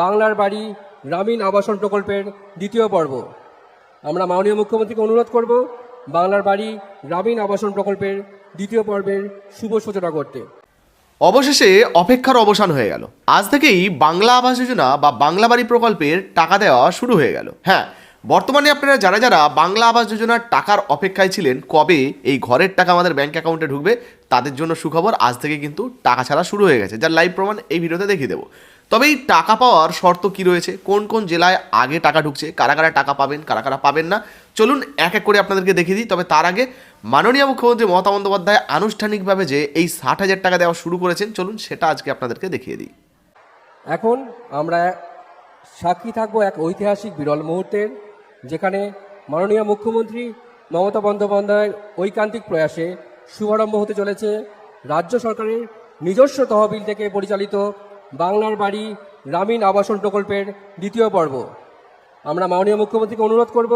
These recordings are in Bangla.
বাংলার বাড়ি গ্রামীণ আবাসন প্রকল্পের দ্বিতীয় পর্ব। আমরা মাননীয় মুখ্যমন্ত্রীকে অনুরোধ করব বাংলার বাড়ি গ্রামীণ আবাসন প্রকল্পের দ্বিতীয় পর্বের শুভ সূচনা করতে। অবশেষে অপেক্ষার অবসান হয়ে গেল। আজ থেকেই বাংলা আবাস যোজনা বা বাংলা বাড়ি প্রকল্পের টাকা দেওয়া শুরু হয়ে গেল। হ্যাঁ বর্তমানে আপনারা যারা যারা বাংলা আবাস যোজনার টাকার অপেক্ষায় ছিলেন, কবে এই ঘরের টাকা আমাদের ব্যাংক অ্যাকাউন্টে ঢুকবে, তাদের জন্য সুখবর আজ থেকে কিন্তু টাকা ছাড়া শুরু হয়ে গেছে। যার লাইভ প্রমাণ এই ভিডিওতে দেখিয়ে দেবো। তবে এই টাকা পাওয়ার শর্ত কি রয়েছে? কোন কোন জেলায় আগে টাকা ঢুকছে? কারা কারা টাকা পাবেন, কারা কারা পাবেন না? চলুন এক এক করে আপনাদেরকে দেখিয়ে দিই। তবে তার আগে মাননীয় মুখ্যমন্ত্রী মমতা বন্দ্যোপাধ্যায় আনুষ্ঠানিকভাবে যে এই ষাট হাজার টাকা দেওয়া শুরু করেছেন, চলুন সেটা আজকে আপনাদেরকে দেখিয়ে দিই। এখন আমরা সাক্ষী থাকব এক ঐতিহাসিক বিরল মুহূর্তের। যেখানে মাননীয় মুখ্যমন্ত্রী মমতা বন্দ্যোপাধ্যায়ের ঐকান্তিক প্রয়াসে শুভারম্ভ হতে চলেছে। রাজ্য সরকারের নিজস্ব তহবিল থেকে পরিচালিত বাংলার বাড়ি গ্রামীণ আবাসন প্রকল্পের দ্বিতীয় পর্ব। আমরা মাননীয় মুখ্যমন্ত্রীকে অনুরোধ করব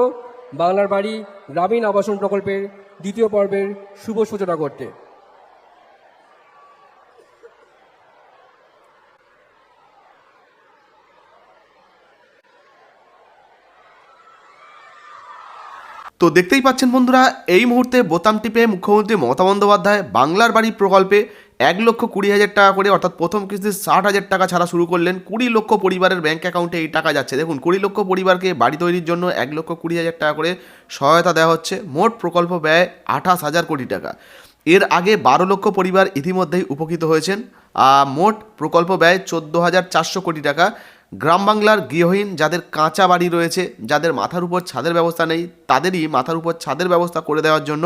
বাংলার বাড়ি গ্রামীণ আবাসন প্রকল্পের দ্বিতীয় পর্বের শুভ সূচনা করতে। তো দেখতেই পাচ্ছেন বন্ধুরা, এই মুহূর্তে বোতাম টিপে মুখ্যমন্ত্রী মমতা বন্দ্যোপাধ্যায় বাংলার বাড়ি প্রকল্পে এক লক্ষ কুড়ি হাজার টাকা করে, অর্থাৎ প্রথম কিস্তি ষাট হাজার টাকা ছাড়া শুরু করলেন কুড়ি লক্ষ পরিবারের ব্যাঙ্ক অ্যাকাউন্টে এই টাকা যাচ্ছে। দেখুন, কুড়ি লক্ষ পরিবারকে বাড়ি তৈরির জন্য এক লক্ষ কুড়ি হাজার টাকা করে সহায়তা দেওয়া হচ্ছে। মোট প্রকল্প ব্যয় আঠাশ হাজার কোটি টাকা। এর আগে বারো লক্ষ পরিবার ইতিমধ্যেই উপকৃত হয়েছেন। মোট প্রকল্প ব্যয় চোদ্দ হাজার চারশো কোটি টাকা। গ্রাম বাংলার গৃহহীন যাদের কাঁচা বাড়ি রয়েছে, যাদের মাথার উপর ছাদের ব্যবস্থা নেই, তাদেরই মাথার উপর ছাদের ব্যবস্থা করে দেওয়ার জন্য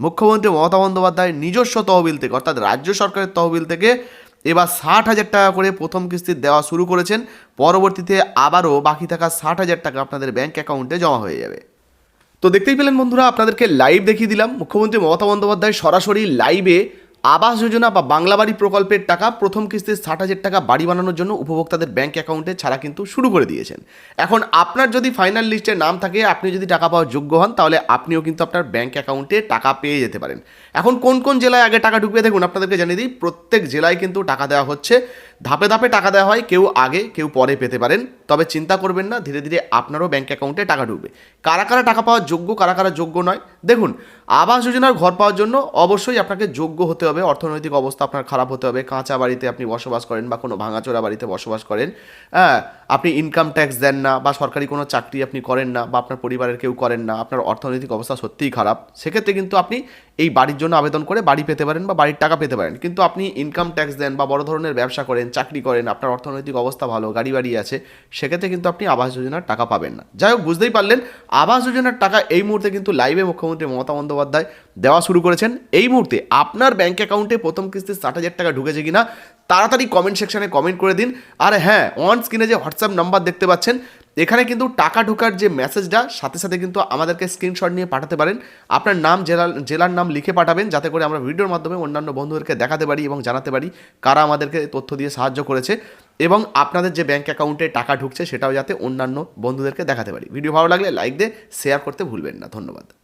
মুখ্যমন্ত্রী মমতা বন্দ্যোপাধ্যায় নিজস্ব তহবিল থেকে, অর্থাৎ রাজ্য সরকারের তহবিল থেকে এবার ষাট হাজার টাকা করে প্রথম কিস্তি দেওয়া শুরু করেছেন। পরবর্তীতে আবারও বাকি থাকা ষাট হাজার টাকা আপনাদের ব্যাঙ্ক অ্যাকাউন্টে জমা হয়ে যাবে। তো দেখতেই পেলেন বন্ধুরা, আপনাদেরকে লাইভ দেখিয়ে দিলাম। মুখ্যমন্ত্রী মমতা বন্দ্যোপাধ্যায় সরাসরি লাইভে আবাস যোজনা বা বাংলা বাড়ি প্রকল্পের টাকা প্রথম কিস্তির ষাট হাজার টাকা বাড়ি বানানোর জন্য উপভোক্তাদের ব্যাংক অ্যাকাউন্টে ছাড়া কিন্তু শুরু করে দিয়েছেন। এখন আপনার যদি ফাইনাল লিস্টে নাম থাকে, আপনি যদি টাকা পাওয়ার যোগ্য হন, তাহলে আপনিও কিন্তু আপনার ব্যাংক অ্যাকাউন্টে টাকা পেয়ে যেতে পারেন। এখন কোন কোন জেলায় আগে টাকা ঢুকিয়ে দেখুন আপনাদেরকে জানিয়ে দিই, প্রত্যেক জেলায় কিন্তু টাকা দেওয়া হচ্ছে। ধাপে ধাপে টাকা দেওয়া হয়, কেউ আগে, কেউ পরে পেতে পারেন। তবে চিন্তা করবেন না, ধীরে ধীরে আপনারও ব্যাঙ্ক অ্যাকাউন্টে টাকা ঢুকবে। কারা কারা টাকা পাওয়ার যোগ্য, কারা কারা যোগ্য নয়, দেখুন, আবাস যোজনার ঘর পাওয়ার জন্য অবশ্যই আপনাকে যোগ্য হতে হবে, অর্থনৈতিক অবস্থা আপনার খারাপ হতে হবে, কাঁচা বাড়িতে আপনি বসবাস করেন বা কোনো ভাঙাচোরা বাড়িতে বসবাস করেন হ্যাঁ আপনি ইনকাম ট্যাক্স দেন না বা সরকারি কোনো চাকরি আপনি করেন না বা আপনার পরিবারের কেউ করেন না, আপনার অর্থনৈতিক অবস্থা সত্যিই খারাপ, সেক্ষেত্রে কিন্তু আপনি এই বাড়ির জন্য আবেদন করে বাড়ি পেতে পারেন বা বাড়ির টাকা পেতে পারেন। কিন্তু আপনি ইনকাম ট্যাক্স দেন বা বড় ধরনের ব্যবসা করেন, চাকরি করেন, আপনার অর্থনৈতিক অবস্থা ভালো, গাড়ি বাড়ি আছে, সেক্ষেত্রে কিন্তু আপনি আবাস যোজনার টাকা পাবেন না। যাই হোক, বুঝতেই পারলেন, আবাস যোজনার টাকা এই মুহূর্তে কিন্তু লাইভে মুখ্যমন্ত্রী মমতা বন্দ্যোপাধ্যায় দেওয়া শুরু করেছেন। এই মুহূর্তে আপনার ব্যাঙ্ক অ্যাকাউন্টে প্রথম কিস্তি ষাট হাজার টাকা ঢুকেছে কিনা, তাড়াতাড়ি কমেন্ট সেকশনে কমেন্ট করে দিন। আর হ্যাঁ অন স্ক্রিনে যে হোয়াটসঅ্যাপ নাম্বার দেখতে পাচ্ছেন এখানে কিন্তু টাকা ঢোকার যে মেসেজটা, সাথে সাথে কিন্তু আমাদেরকে স্ক্রিনশট নিয়ে পাঠাতে পারেন। আপনার নাম জেলার জেলার নাম লিখে পাঠাবেন, যাতে করে আমরা ভিডিওর মাধ্যমে অন্যান্য বন্ধুদেরকে দেখাতে পারি এবং জানাতে পারি কারা আমাদেরকে তথ্য দিয়ে সাহায্য করেছে এবং আপনাদের যে ব্যাঙ্ক অ্যাকাউন্টে টাকা ঢুকছে, সেটাও যাতে অন্যান্য বন্ধুদেরকে দেখাতে পারি। ভিডিও ভালো লাগলে লাইক দিয়ে শেয়ার করতে ভুলবেন না। ধন্যবাদ।